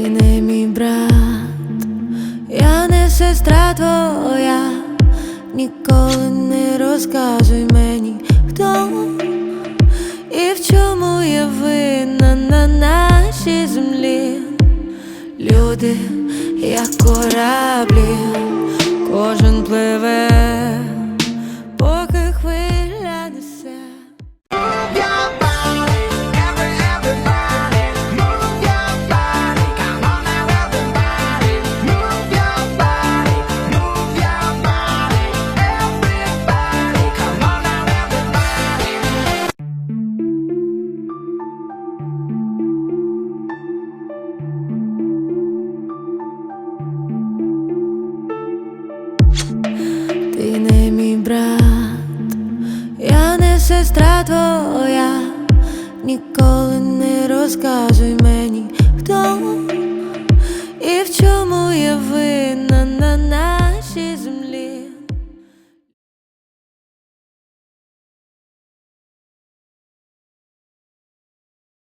не мій брат, я не сестра твоя, ніколи не розказуй мені, хто і в чому є вина на нашій землі. Люди, як кораблі, кожен пливе. ти не мій брат, я не сестра твоя, ніколи не розказуй мені, хто. І в чому я винна.